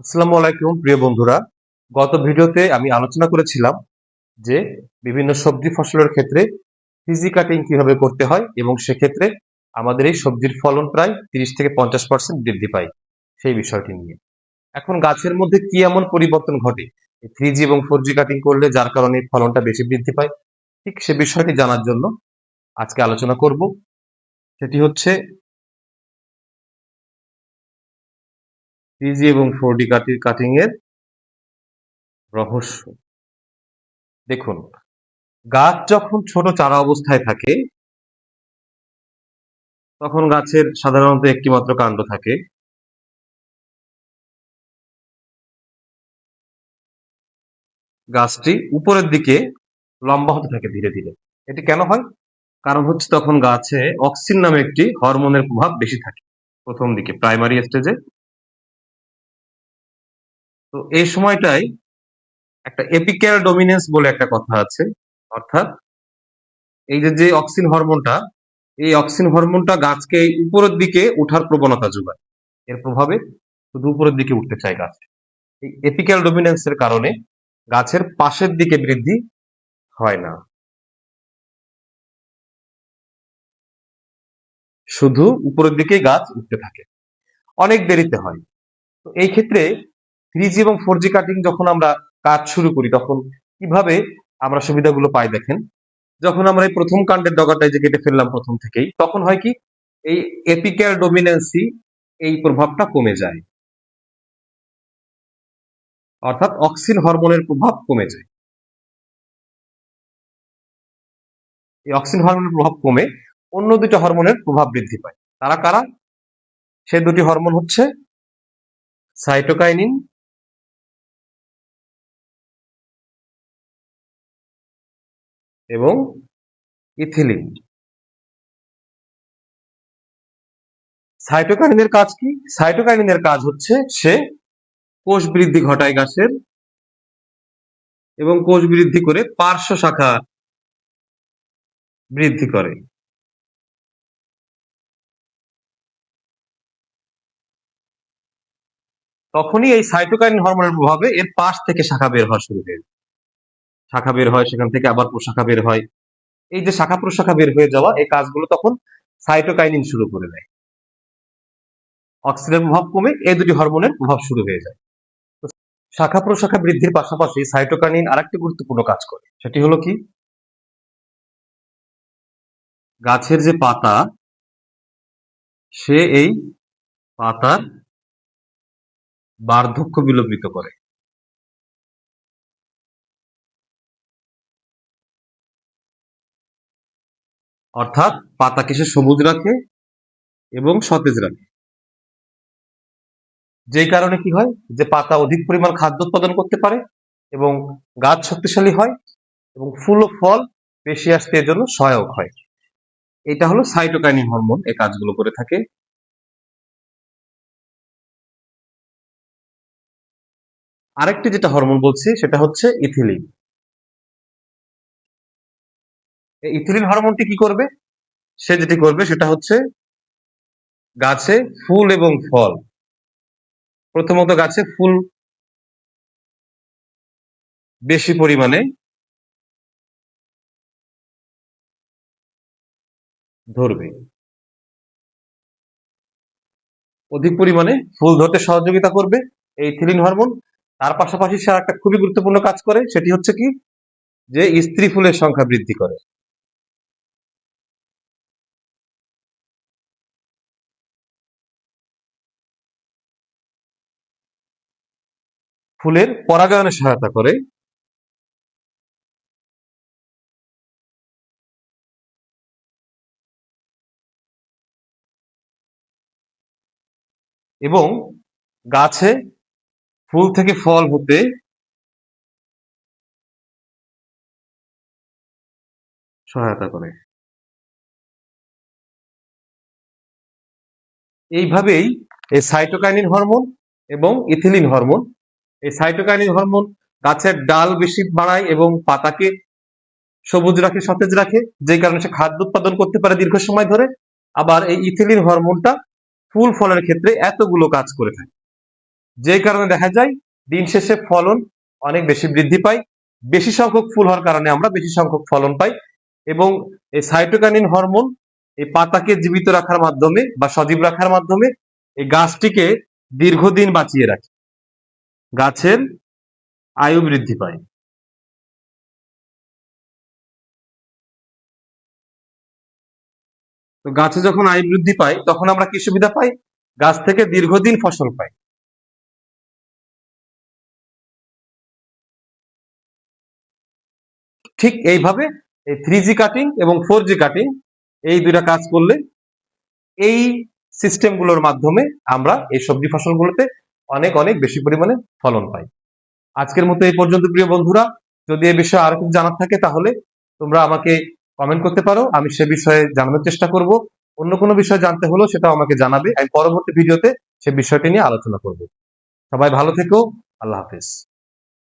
আসসালামু আলাইকুম, প্রিয় বন্ধুরা। গত ভিডিওতে আমি আলোচনা করেছিলাম যে বিভিন্ন সবজি ফসলের ক্ষেত্রে ফিজি কাটিং কীভাবে করতে হয় এবং সেক্ষেত্রে আমাদের এই সবজির ফলন প্রায় তিরিশ থেকে পঞ্চাশ পার্সেন্ট বৃদ্ধি পায় সেই বিষয়টি নিয়ে। এখন গাছের মধ্যে কি এমন পরিবর্তন ঘটে? থ্রি জি এবং ফোর জি কাটিং করলে যার কারণে ফলনটা বেশি বৃদ্ধি পায়? ঠিক সে বিষয়টি জানার জন্য আজকে আলোচনা করব। সেটি হচ্ছে থ্রি এবং ফোর ডি কাটিং এর রহস্য। দেখুন, গাছ যখন ছোট চারা অবস্থায় থাকে, তখন গাছের সাধারণত একটি মাত্র কাণ্ড থাকে। গাছটি উপরের দিকে লম্বা হতে থাকে ধীরে ধীরে। এটি কেন হয়? কারণ হচ্ছে তখন গাছে অক্সিন নামে একটি হরমোনের প্রভাব বেশি থাকে। প্রথম দিকে প্রাইমারি স্টেজে তো এই সময়টাই একটা এপিক্যাল ডোমিনেন্স বলে একটা কথা আছে, অর্থাৎ এই যে যে অক্সিন হরমোনটা এই অক্সিন হরমোনটা গাছকে উপরের দিকে ওঠার প্রবণতা যোগায়। এর প্রভাবে শুধু উপরের দিকে উঠতে চায় গাছ। এই এপিক্যাল ডোমিনেন্সের কারণে গাছের পাশের দিকে বৃদ্ধি হয় না। শুধু উপরের দিকে গাছ উঠতে থাকে। অনেক দেরিতে হয়। তো এই ক্ষেত্রে থ্রি জি এবং ফোর জি কাটিং যখন আমরা কাজ শুরু করি, তখন কীভাবে আমরা সুবিধাগুলো পাই দেখেন? যখন আমরা এই প্রথম কাণ্ডের ডগাটাই যে কেটে ফেললাম প্রথম থেকেই, তখন হয় কি? এই এপিক্যাল ডোমিনেন্সি এই প্রভাবটা কমে যায়। অর্থাৎ অক্সিন হরমোনের প্রভাব কমে যায়। এই অক্সিন হরমোনের প্রভাব কমে অন্য দুটো হরমোনের প্রভাব বৃদ্ধি পায়। তারা কারা? সে দুটি হরমোন হচ্ছে সাইটোকাইনিন এবং ইথিলিন। সাইটোকাইনিনের কাজ কি? সাইটোকাইনিনের কাজ হচ্ছে সে কোষ বৃদ্ধি ঘটায় গাছের এবং কোষ বৃদ্ধি করে পার্শ্ব শাখা বৃদ্ধি করে। তখনই এই সাইটোকাইনিন হরমোনের প্রভাবে এর পাশ থেকে শাখা বের হওয়া শুরু হয়ে। শাখা বের হয়, সেখান থেকে আবার প্রশাখা বের হয়। এই যে শাখা প্রশাখা বের হয়ে যাওয়া, এই কাজগুলো তখন সাইটোকাইনিন শুরু করে দেয়। অক্সিজেনের প্রভাব কমে, এই দুটি হরমোনের প্রভাব শুরু হয়ে যায়। শাখা প্রশাখা বৃদ্ধির পাশাপাশি সাইটোকাইনিন আরেকটি গুরুত্বপূর্ণ কাজ করে। সেটি হলো কি? গাছের যে পাতা, সে এই পাতার বার্ধক্য বিলম্বিত করে। অর্থাৎ পাতাকে সে সবুজ রাখে এবং সতেজ রাখে। যেই কারণে কি হয়? যে পাতা অধিক পরিমাণ খাদ্য উৎপাদন করতে পারে এবং গাছ শক্তিশালী হয় এবং ফুল ও ফল বেশি আসতে এর জন্য সহায়ক হয়। এটা হলো সাইটোকাইনিন হরমোন এই কাজগুলো করে থাকে। আরেকটি যেটা হরমোন বলছি সেটা হচ্ছে ইথিলিন ইথিলিন হরমোনটি কি করবে? সে যেটি করবে সেটা হচ্ছে গাছে ফুল এবং ফল। প্রথমত গাছে ফুল বেশি পরিমাণে ধরবে। অধিক পরিমাণে ফুল ধরতে সহযোগিতা করবে এই থিলিন হরমোন। তার পাশাপাশি সে একটা খুবই গুরুত্বপূর্ণ কাজ করে, সেটি হচ্ছে কি? যে স্ত্রী ফুলের সংখ্যা বৃদ্ধি করে। ফুলের পরাগায়নে সহায়তা করে। এবং গাছে ফুল থেকে ফল হতে সহায়তা করে। এইভাবেই এই সাইটোকাইনিন হরমোন এবং ইথিলিন হরমোন এই সাইটোকাইনিন হরমোন গাছের ডাল বেশি বাড়ায় এবং পাতাকে সবুজ রাখে, সতেজ রাখে, যে কারণে সে খাদ্য উৎপাদন করতে পারে দীর্ঘ সময় ধরে। আবার এই ইথিলিন হরমোনটা ফুল ফলের ক্ষেত্রে এতগুলো কাজ করে থাকে। যে কারণে দেখা যায়, দিন শেষে ফলন অনেক বেশি বৃদ্ধি পায়, বেশি সংখ্যক ফুল হওয়ার কারণে আমরা বেশি সংখ্যক ফলন পাই এবং এই সাইটোকানিন হরমোন এই পাতাকে জীবিত রাখার মাধ্যমে বা সজীব রাখার মাধ্যমে এই গাছটিকে দীর্ঘদিন বাঁচিয়ে রাখে। গাছের আয়ু বৃদ্ধি পায়। তো গাছে যখন আয়ু বৃদ্ধি পায়, তখন আমরা কি সুবিধা পাই? গাছ থেকে দীর্ঘদিন ফসল পাই। ঠিক এইভাবে এই থ্রি জি কাটিং এবং ফোর জি কাটিং এই দুইটা কাজ করলে এই সিস্টেমগুলোর মাধ্যমে আমরা এই সবজি ফসলগুলোতে অনেক অনেক বেশি পরিমাণে ফলন পাই। আজকের মতো এই পর্যন্ত, প্রিয় বন্ধুরা। যদি এ বিষয়ে আরও কিছু জানার থাকে তাহলে তোমরা আমাকে কমেন্ট করতে পারো। আমি সে বিষয়ে জানানোর চেষ্টা করব। অন্য কোনো বিষয় জানতে হলো সেটাও আমাকে জানাবে। আমি পরবর্তী ভিডিওতে সে বিষয়টি নিয়ে আলোচনা করব। সবাই ভালো থেকো। আল্লাহ হাফেজ।